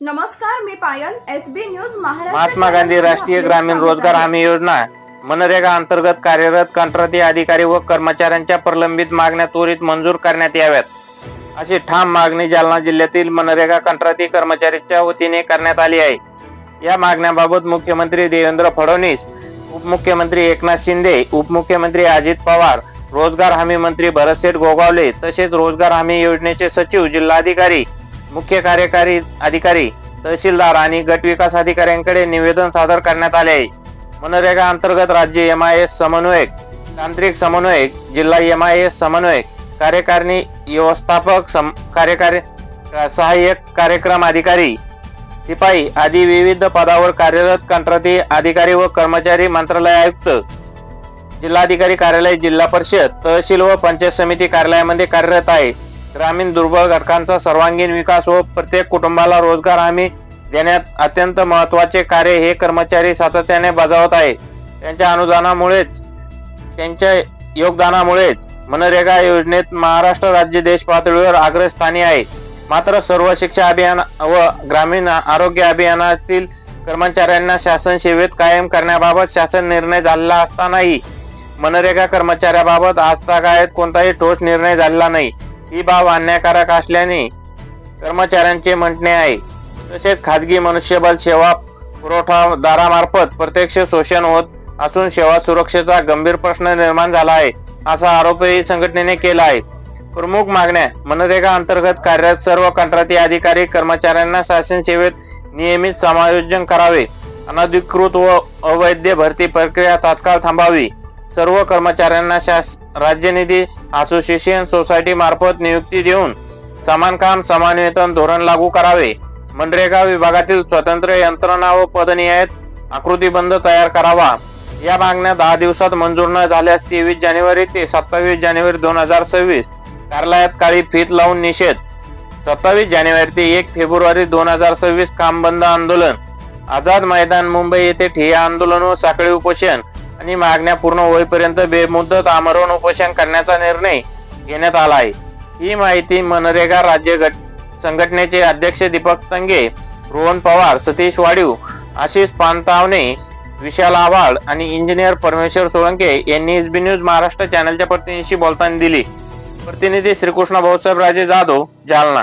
नमस्कार मी Payal S B news Maharashtra Mahatma Gandhi राष्ट्रीय ग्रामीण रोजगार. हमी योजना. मनरेगा अंतर्गत कार्यरत कंत्राटी अधिकारी व कर्मचाऱ्यांच्या प्रलंबित मागण्या त्वरित मंजूर करण्यात याव्यात. अशी ठाम मागणी जालना जिल्ह्यातील मनरेगा कंत्राटी कर्मचाऱ्यांच्या वतीने करण्यात आली आहे. या मागण्याबाबत मुख्यमंत्री देवेंद्र फडणवीस उपमुख्यमंत्री एकनाथ शिंदे उपमुख्यमंत्री अजित पवार रोजगार हमी मंत्री भरतसेठ गोगावले तसेच रोजगार हमी योजनेचे सचिव जिल्हाधिकारी मुख्य कार्यकारी अधिकारी तहसीलदार आणि गट विकास अधिकाऱ्यांकडे निवेदन सादर करण्यात आले आहे. मनरेगा अंतर्गत राज्य एम आय एस समन्वयक तांत्रिक समन्वयक जिल्हा एम आय एस समन्वयक कार्यकारिणी व्यवस्थापक सम कार्यकारी सहाय्यक कार्यक्रम अधिकारी शिपाई आदी विविध पदावर कार्यरत कंत्राटी अधिकारी व कर्मचारी मंत्रालय आयुक्त जिल्हाधिकारी कार्यालय जिल्हा परिषद तहसील व पंचायत समिती कार्यालयामध्ये कार्यरत आहे. ग्रामीण दुर्बल घटकांचा सर्वांगीण विकास व प्रत्येक कुटुंबाला रोजगार हमी देण्यात अत्यंत महत्त्वाचे कार्य हे कर्मचारी सातत्याने बजावत आहे. त्यांच्या अनुदानामुळेच त्यांच्या योगदानामुळेच मनरेगा योजनेत महाराष्ट्र राज्य देश पातळीवर अग्रस्थानी आहे. मात्र सर्व शिक्षा अभियान व ग्रामीण आरोग्य अभियानातील कर्मचाऱ्यांना शासन सेवेत कायम करण्याबाबत शासन निर्णय झालेला असतानाही मनरेगा कर्मचाऱ्याबाबत आजतागायत कोणताही ठोस निर्णय झालेला नाही. ही बाब अन्यायकारक असल्याने कर्मचाऱ्यांचे म्हणणे आहे. तसेच खाजगी मनुष्यबळ सेवा पुरवठादारामार्फत प्रत्यक्ष शोषण होत असून सेवा सुरक्षेचा गंभीर प्रश्न निर्माण झाला आहे असा आरोपही संघटनेने केला आहे. प्रमुख मागण्या मनरेगा अंतर्गत कार्यरत सर्व कंत्राटी अधिकारी कर्मचाऱ्यांना शासन सेवेत नियमित समायोजन करावे. अनधिकृत व अवैध भरती प्रक्रिया तात्काळ थांबावी. सर्व कर्मचाऱ्यांना शास राज्य निधी असोसिएशन सोसायटी मार्फत नियुक्ती देऊन समान काम समान वेतन धोरण लागू करावे. मनरेगा विभागातील स्वतंत्र यंत्रणा व पदनियत आकृतीबंध तयार करावा. या मागण्या दहा दिवसात मंजूर न झाल्यास तेवीस जानेवारी ते सत्तावीस जानेवारी दोन हजार सव्वीस कार्यालयात काळी फीत लावून निषेध. सत्तावीस जानेवारी ते एक फेब्रुवारी दोन हजार सव्वीस काम बंद आंदोलन. आझाद मैदान मुंबई येथे ठिय्या आंदोलन व साखळी उपोषण. आणि मागण्या पूर्ण होईपर्यंत बेमुदत आमरण उपोषण करण्याचा निर्णय घेण्यात आला आहे. ही माहिती मनरेगा राज्य गट संघटनेचे अध्यक्ष दीपक तंगे रोहन पवार सतीश वाडीव आशिष पानतावणे विशाल आव्हाड आणि इंजिनियर परमेश्वर सोळंके यांनी एसबी न्यूज महाराष्ट्र चॅनलच्या प्रतिनिधीशी बोलताना दिली. प्रतिनिधी Shrikrishna Bhausaheb Raje Jadhav Jalna.